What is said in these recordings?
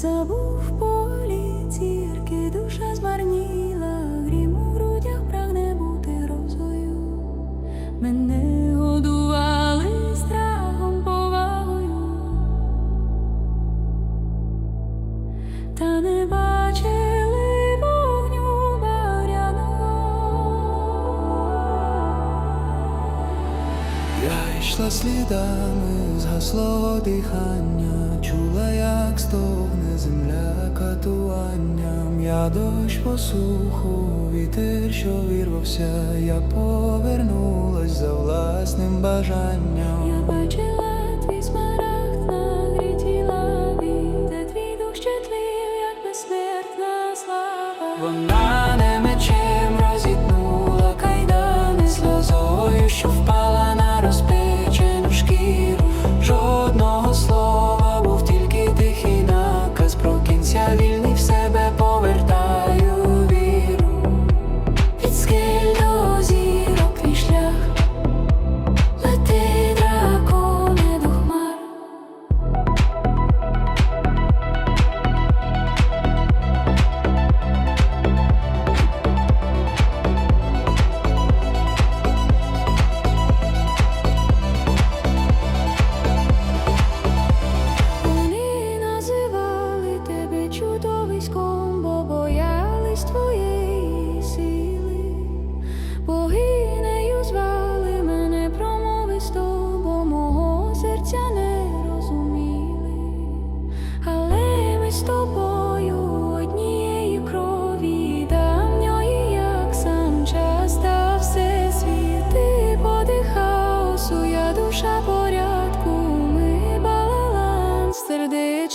забув полі цірки, душа змарніла, грім у грудях прагне бути розою. Мене годували страхом повагою, та не бачили вогню бачив. Я йшла слідами, згасло дихання, чула, як сто земля катуванням, я дощ по суху, вітер, що вірвався, я повернулась за власним бажанням. Я бачила твій смерть.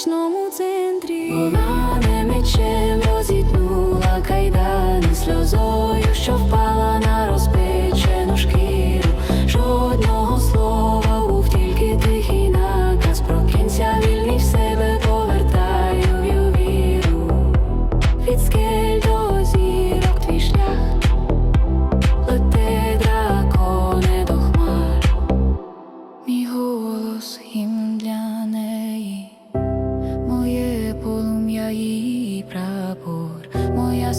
медичному центрі. Вона не мече.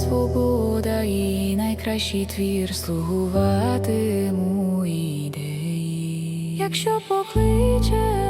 свобода і найкращий твір слугуватиму ідеї, якщо покличе.